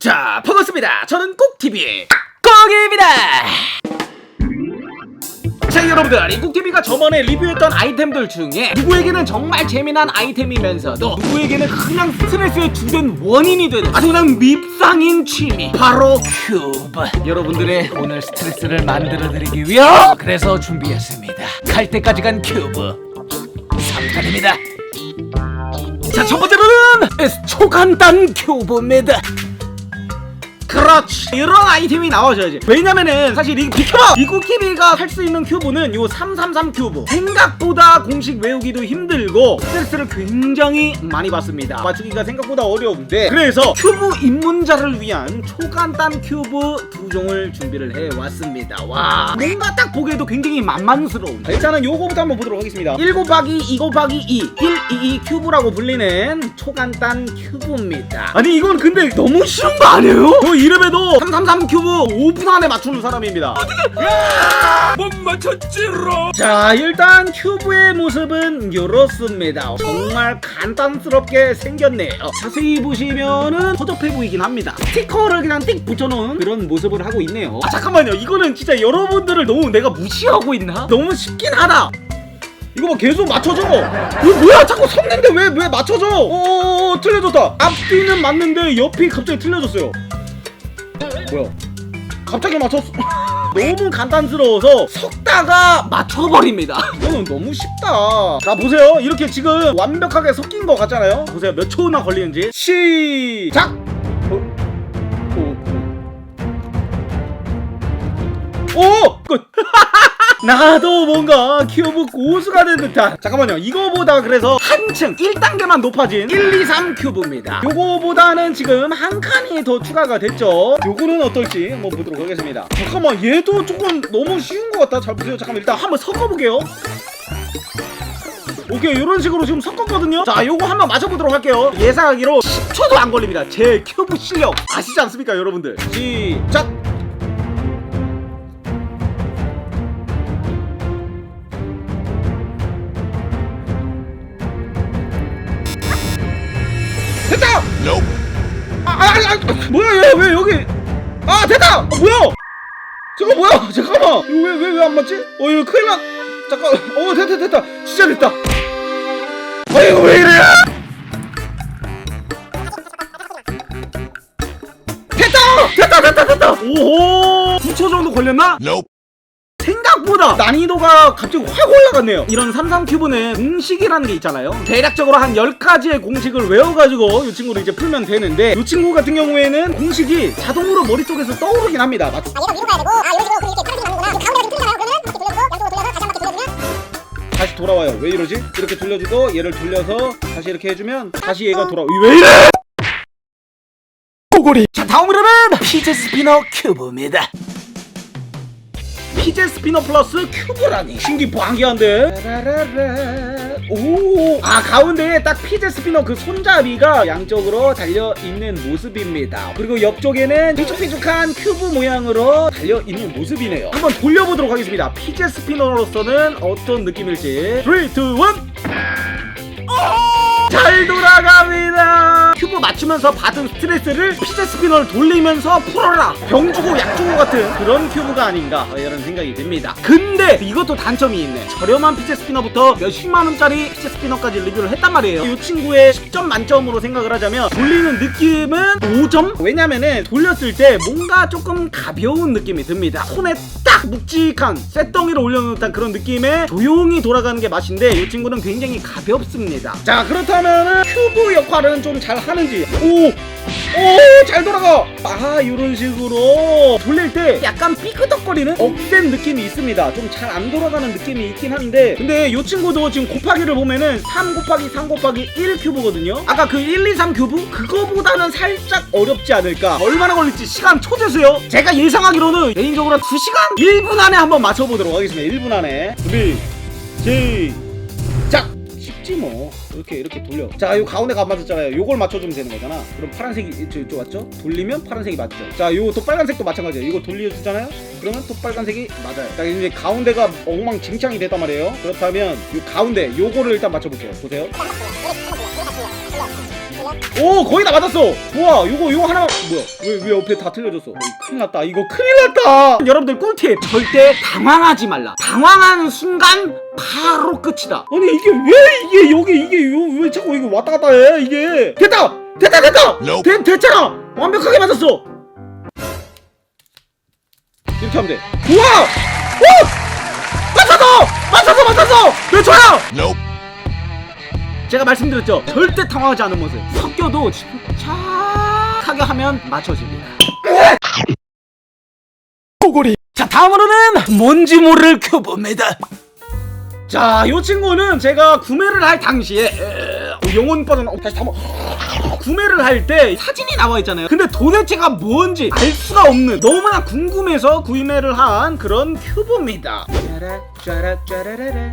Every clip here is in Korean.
자, 반갑습니다. 저는 꼭TV의 꼭입니다. 자 여러분들 이 꼭TV가 저번에 리뷰했던 아이템들 중에 누구에게는 정말 재미난 아이템이면서도 누구에게는 그냥 스트레스의 주된 원인이 되는 아주 그냥 밉상인 취미 바로 큐브. 여러분들의 오늘 스트레스를 만들어드리기 위해 그래서 준비했습니다. 갈 때까지 간 큐브. 3탄입니다. 자 첫 번째로는 초간단 큐브입니다 그렇지. 이런 아이템이 나와줘야지. 왜냐면은 사실 이 비켜봐! 이 쿠키비가 할 수 있는 큐브는 요 333 큐브. 생각보다 공식 외우기도 힘들고 스트레스를 굉장히 많이 받습니다. 맞추기가 생각보다 어려운데 그래서 큐브 입문자를 위한 초간단 큐브 두 종을 준비를 해왔습니다. 와 뭔가 딱 보기에도 굉장히 만만스러운. 자, 일단은 요거부터 한번 보도록 하겠습니다. 1 곱하기 2 곱하기 2 1, 2, 2 큐브라고 불리는 초간단 큐브입니다. 아니 이건 근데 너무 쉬운 거 아니에요? 저 이름에도 333 큐브 5분 안에 맞추는 사람입니다. 못 맞췄지로. 자 일단 큐브의 모습은 이렇습니다. 정말 간단스럽게 생겼네요. 자세히 보시면은 허접해 보이긴 합니다. 스티커를 그냥 띡 붙여놓은 그런 모습을 하고 있네요. 아 잠깐만요. 이거는 진짜 여러분들을 너무 내가 무시하고 있나? 너무 쉽긴 하다. 이거 봐 계속 맞춰줘. 이거 뭐야? 자꾸 섰는데 왜 왜 맞춰줘? 어어어 틀려졌다. 앞뒤는 맞는데 옆이 갑자기 틀려졌어요 뭐야? 갑자기 맞췄어. 너무 간단스러워서 석다가 맞춰버립니다. 이거는 너무 쉽다. 자 보세요. 이렇게 지금 완벽하게 섞인 것 같잖아요. 보세요. 몇 초나 걸리는지. 시작! 어? 오, 오! 끝 나도 뭔가 큐브 고수가 된 듯한. 잠깐만요. 이거보다 그래서 한층 1단계만 높아진 1, 2, 3 큐브입니다. 요거보다는 지금 한 칸이 더 추가가 됐죠? 요거는 어떨지 한번 보도록 하겠습니다. 잠깐만 얘도 조금 너무 쉬운 것 같다. 잘 보세요. 잠깐만 일단 한번 섞어볼게요. 오케이 이런 식으로 지금 섞었거든요? 자 요거 한번 맞춰보도록 할게요. 예상하기로 10초도 안 걸립니다. 제 큐브 실력. 아시지 않습니까 여러분들? 시작 됐다! 아, 아, 아, 아, 뭐야 얘 왜 여기? 아 됐다! 어, 뭐야? 저거 뭐야? 잠깐만. 이거 왜 왜 왜 안 맞지? 어 이거 큰일 났 잠깐 어 됐다 됐다. 진짜 됐다. 아 이거 왜 이래? 됐다! 됐다 됐다 됐다. 오호! 9초 정도 걸렸나? Nope. 생각보다 난이도가 갑자기 확 올라갔네요. 이런 삼삼 큐브는 공식이라는 게 있잖아요. 대략적으로 한 10가지의 공식을 외워가지고 이 친구를 이제 풀면 되는데 이 친구 같은 경우에는 공식이 자동으로 머릿속에서 떠오르긴 합니다. 맞- 아 얘가 위로 가야 되고 아 이런 식으로 그럼 이렇게 파란색이 맞는구나. 가운데가 좀 틀리잖아요 그러면? 이렇게 돌려주고 양쪽으로 돌려서 다시 한 바퀴 돌려주면? 다시 돌아와요. 왜 이러지? 이렇게 돌려주고 얘를 돌려서 다시 이렇게 해주면 다시 얘가 돌아와 왜 이래? 고고리 자 다음으로는 피제 스피너 큐브입니다 피제 스피너 플러스 큐브라니 신기 방기한데 라라라. 오, 아 가운데에 딱 피제 스피너 그 손잡이가 양쪽으로 달려 있는 모습입니다. 그리고 옆쪽에는 삐죽삐죽한 큐브 모양으로 달려 있는 모습이네요. 한번 돌려보도록 하겠습니다. 피제 스피너로서는 어떤 느낌일지. 3, 2, 1. 잘 돌아갑니다. 큐브 맞추면서 받은 스트레스를 피제 스피너를 돌리면서 풀어라. 병 주고 약 주고 같은 그런 큐브가 아닌가 어, 이런 생각이 듭니다. 근데 이것도 단점이 있네. 저렴한 피제 스피너부터 몇십만 원짜리 피제 스피너까지 리뷰를 했단 말이에요. 이 친구의 10점 만점으로 생각을 하자면 돌리는 느낌은 5점? 왜냐면은 돌렸을 때 뭔가 조금 가벼운 느낌이 듭니다. 손에 딱 묵직한 쇳덩이를 올려놓은 그런 느낌의 조용히 돌아가는 게 맛인데 이 친구는 굉장히 가볍습니다. 자 그렇다면은 큐브 역할은 좀잘 하는지 오! 오! 잘 돌아가! 아 이런 식으로 돌릴 때 약간 삐끄덕거리는 억센 느낌이 있습니다. 좀 잘 안 돌아가는 느낌이 있긴 한데 근데 이 친구도 지금 곱하기를 보면은 3 곱하기 3 곱하기 1 큐브거든요. 아까 그 1, 2, 3 큐브? 그거보다는 살짝 어렵지 않을까. 얼마나 걸릴지 시간 초재수요. 제가 예상하기로는 개인적으로 2시간 1분 안에 한번 맞춰보도록 하겠습니다. 1분 안에 준비 시작! 쉽지 뭐 이렇게 이렇게 돌려. 자 요 가운데가 안 맞았잖아요 요걸 맞춰주면 되는 거잖아. 그럼 파란색이 저, 저 맞죠? 돌리면 파란색이 맞죠. 자 요 또 빨간색도 마찬가지예요. 이거 돌려주잖아요? 그러면 또 빨간색이 맞아요. 자 이제 가운데가 엉망진창이 됐단 말이에요. 그렇다면 요 가운데 요거를 일단 맞춰볼게요. 보세요. 오 거의 다 맞았어. 좋아 요거 요거 하나 뭐야? 왜, 왜 옆에 다 틀려졌어? 어, 큰일 났다. 이거 큰일 났다. 여러분들 꿀팁. 절대 당황하지 말라. 당황하는 순간 바로 끝이다. 아니 이게 왜 이게 여기 이게 요, 왜 자꾸 이거 왔다 갔다 해 이게. 됐다! 됐다 됐다! Nope. 됐, 됐잖아! 완벽하게 맞았어! 이렇게 하면 돼. 우와! 오 맞았어! 맞았어 맞았어! 몇 초야 Nope. 제가 말씀드렸죠? 절대 당황하지 않은 모습. 섞여도 침착하게 하면 맞춰집니다. 꼬골이. 자 다음으로는 뭔지 모를 큐브입니다. 자, 이 친구는 제가 구매를 할 당시에 에, 어, 영혼 빠져나 어, 다시 한번 구매를 할 때 사진이 나와 있잖아요. 근데 도대체가 뭔지 알 수가 없는 너무나 궁금해서 구매를 한 그런 큐브입니다.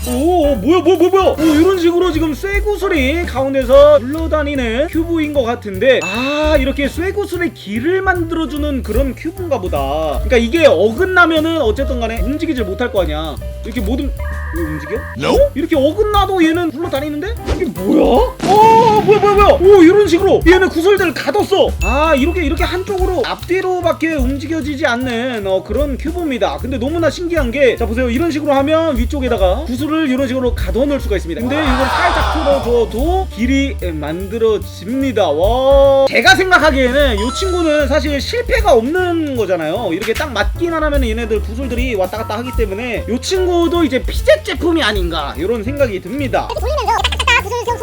오, 오, 뭐야, 뭐야, 뭐야? 오, 이런 식으로 지금 쇠구슬이 가운데서 굴러다니는 큐브인 것 같은데, 아, 이렇게 쇠구슬의 길을 만들어주는 그런 큐브인가 보다. 그러니까 이게 어긋나면은 어쨌든 간에 움직이질 못할 거 아니야. 이렇게 모든 왜 움직여? Nope. 이렇게 어긋나도 얘는 굴러다니는데? 이게 뭐야? 어 뭐야 뭐야 뭐야. 오 이런 식으로. 얘는 구슬들을 가뒀어. 아 이렇게 이렇게 한쪽으로 앞뒤로밖에 움직여지지 않는 어, 그런 큐브입니다. 근데 너무나 신기한 게 자 보세요. 이런 식으로 하면 위쪽에다가 구슬을 이런 식으로 가둬놓을 수가 있습니다. 근데 이걸 살짝 틀어줘도 길이 만들어집니다. 와. 제가 생각하기에는 이 친구는 사실 실패가 없는 거잖아요. 이렇게 딱 맞기만 하면 얘네들 구슬들이 왔다 갔다 하기 때문에 이 친구도 이제 피젯 제품이 아닌가 이런 생각이 듭니다. 돌리면서 딱딱딱 구슬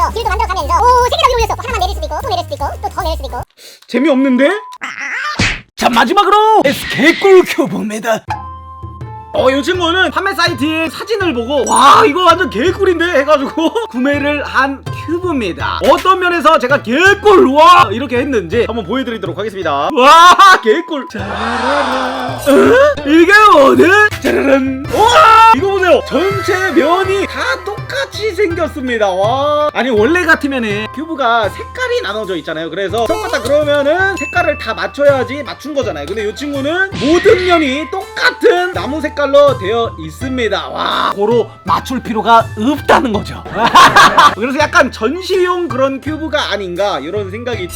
들으면서 길도 만들어가면서 오 세개다 위로 올렸어 하나만 내릴 수도 있고 또 내릴 수도 있고 또 더 내릴 수도 있고. 재미없는데? 자 마지막으로 개꿀 큐브입니다. 어, 이 친구는 판매 사이트에 사진을 보고 와 이거 완전 개꿀인데? 해가지고 구매를 한 큐브입니다. 어떤 면에서 제가 개꿀 와 이렇게 했는지 한번 보여드리도록 하겠습니다. 와 개꿀. 짜라라 어? 이게 뭐지? 짜라란. 와! 이거 보세요. 전체 면이 다 똑같이 생겼습니다. 와. 아니 원래 같으면은 큐브가 색깔이 나눠져 있잖아요. 그래서 똑같다 그러면은 색깔을 다 맞춰야지 맞춘 거잖아요. 근데 이 친구는 모든 면이 똑같은 나무 색깔로 되어 있습니다. 와. 고로 맞출 필요가 없다는 거죠. 그래서 약간 전시용 그런 큐브가 아닌가 이런 생각이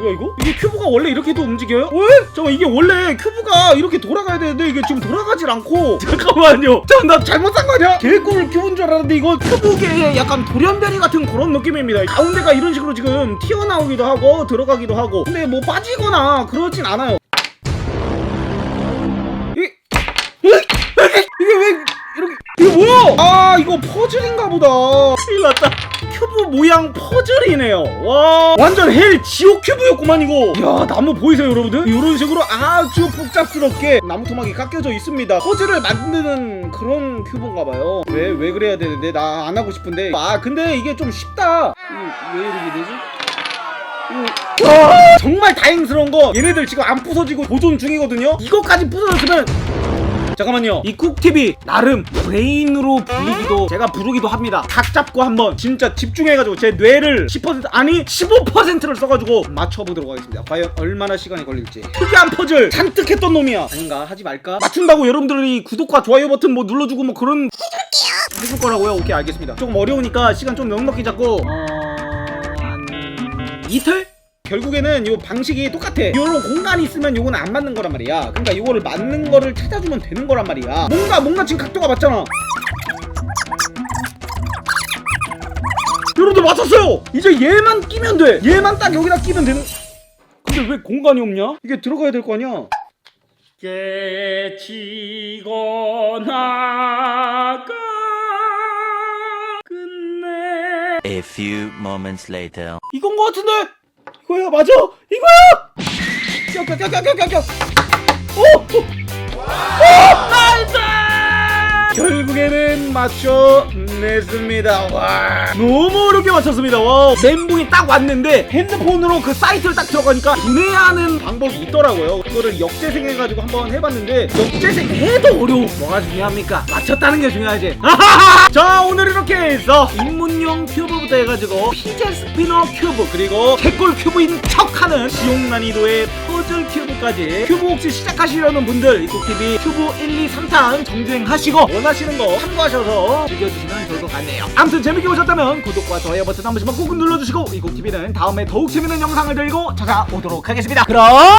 뭐야 이거? 이게 큐브가 원래 이렇게도 움직여요? 왜? 잠깐 이게 원래 큐브가 이렇게 돌아가야 되는데 이게 지금 돌아가질 않고 잠깐만요 잠깐 나 잘못 산거 아니야? 개꿀 큐브인 줄 알았는데 이거 큐브계의 약간 돌연변이 같은 그런 느낌입니다 가운데가 이런 식으로 지금 튀어나오기도 하고 들어가기도 하고 근데 뭐 빠지거나 그러진 않아요 이게 왜 이렇게 이게 뭐야? 아 이거 퍼즐인가 보다 큰일 났다 큐브 모양 퍼즐이네요. 와 완전 헬 지옥 큐브였구만 이거. 야 나무 보이세요 여러분들? 이런 식으로 아주 복잡스럽게 나무 토막이 깎여져 있습니다. 퍼즐을 만드는 그런 큐브인가 봐요. 왜 왜 그래야 되는데? 나 안 하고 싶은데. 아 근데 이게 좀 쉽다. 왜 이렇게 되지? 정말 다행스러운 거. 얘네들 지금 안 부서지고 보존 중이거든요? 이거까지 부서졌으면 잠깐만요. 이 쿡TV 나름 브레인으로 불리기도 제가 부르기도 합니다. 각 잡고 한번 진짜 집중해가지고 제 뇌를 10% 아니 15%를 써가지고 맞춰보도록 하겠습니다. 과연 얼마나 시간이 걸릴지. 특이한 퍼즐! 잔뜩 했던 놈이야. 아닌가 하지 말까? 맞춘다고 여러분들이 구독과 좋아요 버튼 뭐 눌러주고 뭐 그런 해줄 거라고요? 오케이 알겠습니다. 조금 어려우니까 시간 좀 넉넉히 잡고 어 한 이틀? 결국에는 요 방식이 똑같아. 요런 공간이 있으면 요거는 안 맞는 거란 말이야. 그러니까 요거를 맞는 거를 찾아주면 되는 거란 말이야. 뭔가 뭔가 지금 각도가 맞잖아. 여러분들 맞췄어요. 이제 얘만 끼면 돼. 얘만 딱 여기다 끼면 되는. 근데 왜 공간이 없냐? 이게 들어가야 될 거 아니야? 깨치거나 끝내 A few moments later. 이건 거 같은데? 이거야 맞아? 이거야! 껴껴껴껴껴껴 오! 오! 오! 결국에는 맞춰냈습니다. 와. 너무 어렵게 맞췄습니다. 와 멘붕이 딱 왔는데 핸드폰으로 그 사이트를 딱 들어가니까 구매하는 방법이 있더라고요. 그거를 역재생해가지고 한번 해봤는데 역재생해도 어려워 뭐가 중요합니까? 맞췄다는 게 중요하지. 자 오늘 이렇게 해서 입문용 큐브부터 해가지고 피제 스피너 큐브 그리고 개꿀 큐브인 척하는 지옥 난이도의 퍼즐 큐브 2까지 큐브 혹시 시작하시려는 분들 이곡TV 큐브 1, 2, 3탄 정주행하시고 원하 시는 거 참고하셔서 즐겨주시면 좋을 것 같네요. 아무튼 재밌게 보셨다면 구독과 좋아요 버튼 한 번씩만 꼭 눌러주시고 이곡TV는 다음에 더욱 재밌는 영상을 들고 찾아오도록 하겠습니다. 그럼